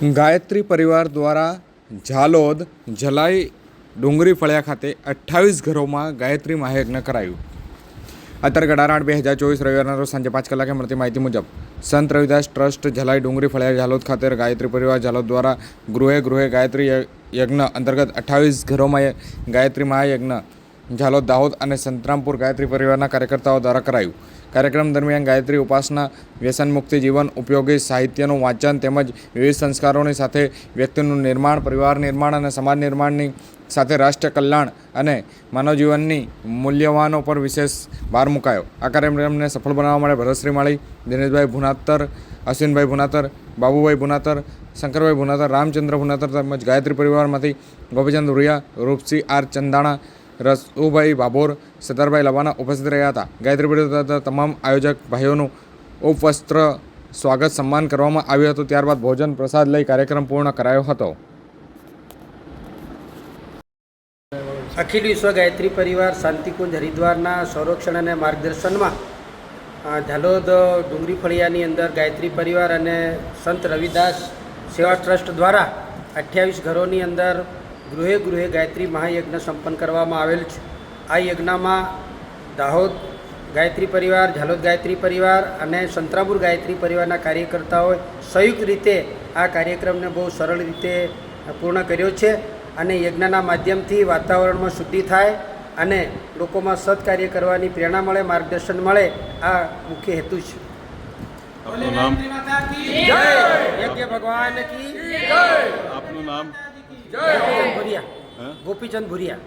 ગાયત્રી પરિવાર દ્વારા ઝાલોદ જલાઈ ડુંગરી ફળિયા ખાતે અઠ્ઠાવીસ ઘરોમાં ગાયત્રી મહાયજ્ઞ કરાયું. અત્યારે આઠ બે હજાર ચોવીસ રવિવારના રોજ સાંજે પાંચ કલાકે મળતી માહિતી મુજબ, સંત રવિદાસ ટ્રસ્ટ જલાઈ ડુંગરી ફળિયા ઝાલોદ ખાતે ગાયત્રી પરિવાર ઝાલોદ દ્વારા ગૃહે ગૃહે ગાયત્રી યજ્ઞ અંતર્ગત અઠ્ઠાવીસ ઘરોમાં ગાયત્રી મહાયજ્ઞ ઝાલોદ, દાહોદ અને સંતરામપુર ગાયત્રી પરિવારના કાર્યકર્તાઓ દ્વારા કરાયું. કાર્યક્રમ દરમિયાન ગાયત્રી ઉપાસના, વ્યસન મુક્તિ જીવન, ઉપયોગી સાહિત્યનું વાંચન તેમજ વિવિધ સંસ્કારોની સાથે વ્યક્તિનું નિર્માણ, પરિવાર નિર્માણ અને સમાજ નિર્માણની સાથે રાષ્ટ્ર કલ્યાણ અને માનવ જીવનની મૂલ્યવાનો પર વિશેષ ભાર મુકાયો. આ કાર્યક્રમને સફળ બનાવવા માટે ભરતશ્રી માળી, દિનેશભાઈ ભુનાતર, અશ્વિનભાઈ ભુનાતર, બાબુભાઈ ભુનાતર, શંકરભાઈ ભુનાતર, રામચંદ્ર ભુનાતર તેમજ ગાયત્રી પરિવારમાંથી ગોપીચંદ ઉરિયા, રૂપસિંહ આર ચંદાણા રસુભાઈ બાબોર સદારભાઈ લવાના ઉપસ્થિત રહ્યા હતા. ગાયત્રી પરિવાર તમામ આયોજક ભાઈઓનું ઉપવસ્ત્ર સ્વાગત સન્માન કરવામાં આવ્યું હતું. ત્યારબાદ ભોજન પ્રસાદ લઈ કાર્યક્રમ પૂર્ણ કરાયો હતો. અખિલ વિશ્વ ગાયત્રી પરિવાર શાંતિકુંજ હરિદ્વારના સંરક્ષણ અને માર્ગદર્શનમાં ઝાલોદ ડુંગરી ફળિયાની અંદર ગાયત્રી પરિવાર અને સંત રવિદાસ સેવા ટ્રસ્ટ દ્વારા અઠ્યાવીસ ઘરોની અંદર ગૃહે ગૃહે ગાયત્રી મહાયજ્ઞ સંપન્ન કરવામાં આવેલ છે. આ યજ્ઞમાં દાહોદ ગાયત્રી પરિવાર ઝાલોદ ગાયત્રી પરિવાર અને સંતરાપુર ગાયત્રી પરિવારના કાર્યકર્તાઓએ સંયુક્ત રીતે આ કાર્યક્રમને બહુ સરળ રીતે પૂર્ણ કર્યો છે અને યજ્ઞના માધ્યમથી વાતાવરણમાં શુદ્ધિ થાય અને લોકોમાં સત્કાર્ય કરવાની પ્રેરણા મળે માર્ગદર્શન મળે આ મુખ્ય હેતુ છે. આપનું નામ? યજ્ઞ ભગવાન કી આપનું નામ? ગોપીચંદ ભુરિયા હે? ગોપીચંદ ભુરિયા